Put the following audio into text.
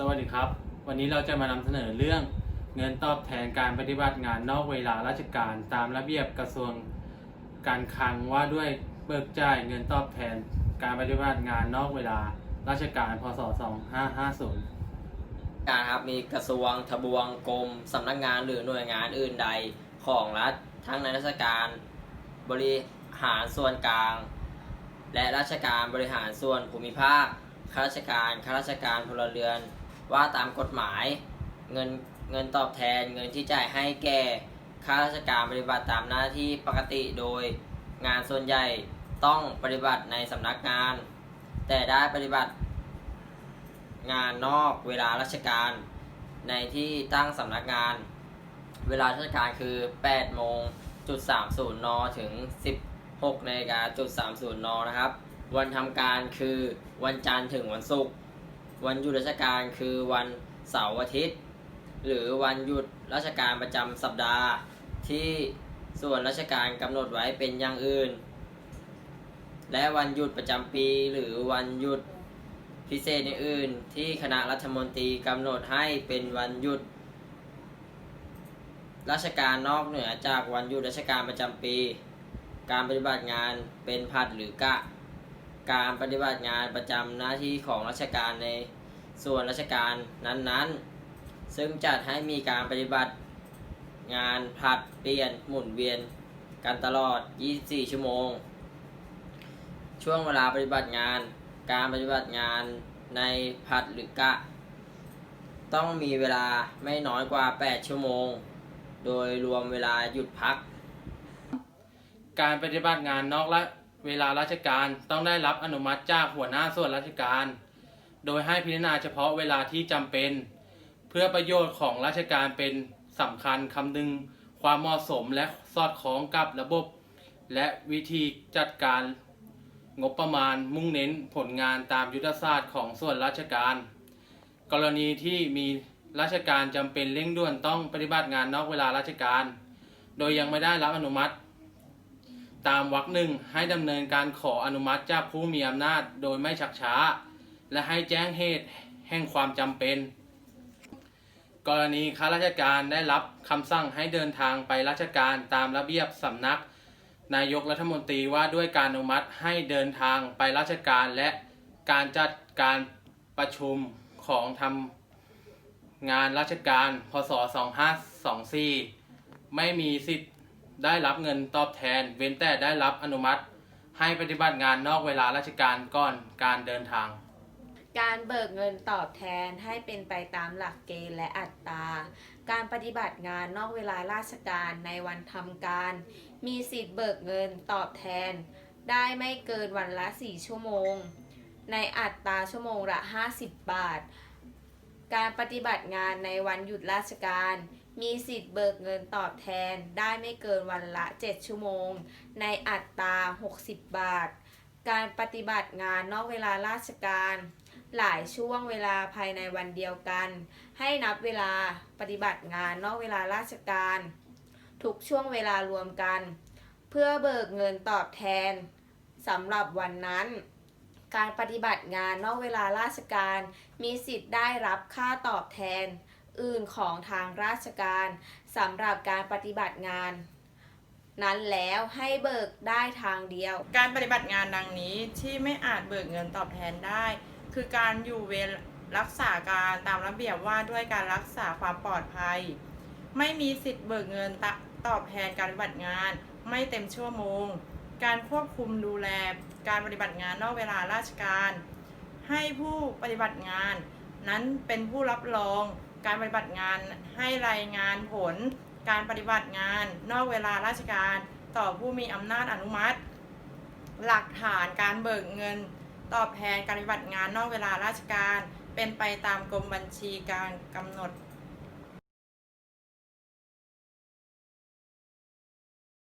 สวัสดีครับ วันนี้เราจะมานำเสนอเรื่องเงินตอบแทนการปฏิบัติงานนอกเวลาราชการตามระเบียบกระทรวงการคลังว่าด้วยเบิกจ่ายเงินตอบแทนการปฏิบัติงานนอกเวลาราชการพศ 2550 การครับมีกระทรวงทบวงกรมสำนักงานหรือหน่วยงานอื่นใดของรัฐทั้งในราชการบริหารส่วนกลาง และราชการบริหารส่วนภูมิภาคข้าราชการ ข้าราชการพลเรือน ว่าตามกฎหมายเงินเงินตอบแทนเงินที่จ่ายให้แก่ข้าราชการปฏิบัติตามหน้าที่ปกติโดยงานส่วนใหญ่ต้องปฏิบัติในสำนักงาน แต่ได้ปฏิบัติ งานนอกเวลาราชการ ในที่ตั้งสำนักงาน เวลาราชการคือ8โมงจุด30นถึง 16นาฬิกาจุด30นนะครับ วันทำการคือวันจันทร์ถึงวันศุกร์ วันหยุดราชการคือวันเสาร์อาทิตย์ หรือวันหยุดราชการประจำสัปดาห์ที่ส่วนราชการกำหนดไว้เป็นอย่างอื่น และวันหยุดประจำปีหรือวันหยุดพิเศษอื่นๆที่คณะรัฐมนตรีกำหนดให้เป็นวันหยุด ราชการนอกเหนือจากวันหยุดราชการประจำปี การปฏิบัติงานเป็นผัดหรือกะ การปฏิบัติงานประจำหน้าที่ของราชการในส่วนราชการนั้นๆ ซึ่งจัดให้มีการปฏิบัติงานผัดเปลี่ยนหมุนเวียนกันตลอด 24 ชั่วโมง ช่วงเวลาปฏิบัติงาน การปฏิบัติงานในผัดหรือกะ ต้องมีเวลาไม่น้อยกว่า 8 ชั่วโมง โดยรวมเวลาหยุดพัก การปฏิบัติงานนอกละ เวลาราชการต้องได้รับอนุมัติจากหัวหน้าส่วนราชการ โดยให้พิจารณาเฉพาะเวลาที่จำเป็น เพื่อประโยชน์ของราชการเป็นสำคัญคำนึงความเหมาะสมและสอดคล้องกับระบบ และวิธีจัดการงบประมาณมุ่งเน้นผลงานตามยุทธศาสตร์ของส่วนราชการ กรณีที่มีราชการจำเป็นเร่งด่วนต้องปฏิบัติงานนอกเวลาราชการ โดยยังไม่ได้รับอนุมัติ ตามวรรคหนึ่งให้ดำเนินการขออนุมัติจากผู้มีอำนาจโดยไม่ชักช้า และให้แจ้งเหตุแห่งความจำเป็น กรณีข้าราชการได้รับคำสั่งให้เดินทางไปราชการตามระเบียบสำนัก นายกรัฐมนตรีว่าด้วยการอนุมัติให้เดินทางไปราชการและการจัดการประชุมของทำงานราชการ พศ 2524 ไม่มีสิทธิ ได้รับเงินตอบแทน เว้นแต่ได้รับอนุมัติ ให้ปฏิบัติงานนอกเวลาราชการก่อนการเดินทาง การเบิกเงินตอบแทนให้เป็นไปตามหลักเกณฑ์และอัตรา การปฏิบัติงานนอกเวลาราชการในวันทำการ มีสิทธิ์เบิกเงินตอบแทน ได้ไม่เกินวันละ 4 ชั่วโมง ในอัตราชั่วโมงละ 50 บาท การปฏิบัติงานในวันหยุดราชการ มีสิทธิ์เบิกเงินตอบแทนได้ไม่เกินวันละ 7 ชั่วโมง ในอัตรา 60 บาท การปฏิบัติงานนอกเวลาราชการ หลายช่วงเวลาภายในวันเดียวกัน ให้นับเวลาปฏิบัติงานนอกเวลาราชการ ทุกช่วงเวลารวมกัน เพื่อเบิกเงินตอบแทนสำหรับวันนั้น การปฏิบัติงานนอกเวลาราชการ มีสิทธิ์ได้รับค่าตอบแทน อื่นของทางราชการสำหรับการปฏิบัติงาน นั้นแล้วให้เบิกได้ทางเดียว การปฏิบัติงานดังนี้ที่ไม่อาจเบิกเงินตอบแทนได้ คือการอยู่เวรรักษาการตามระเบียบว่าด้วยการรักษาความปลอดภัย ไม่มีสิทธิ์เบิกเงินตอบแทนการปฏิบัติงาน ไม่เต็มชั่วโมง การควบคุมดูแล การปฏิบัติงานนอกเวลาราชการ ให้ผู้ปฏิบัติงาน นั้นเป็นผู้รับรองการปฏิบัติงานให้รายงานผล การปฏิบัติงาน นอกเวลาราชการ ต่อผู้มีอำนาจอนุมัติ หลักฐานการเบิกเงิน ตอบแทนการปฏิบัติงานนอกเวลาราชการ เป็นไปตามกรมบัญชีการกำหนด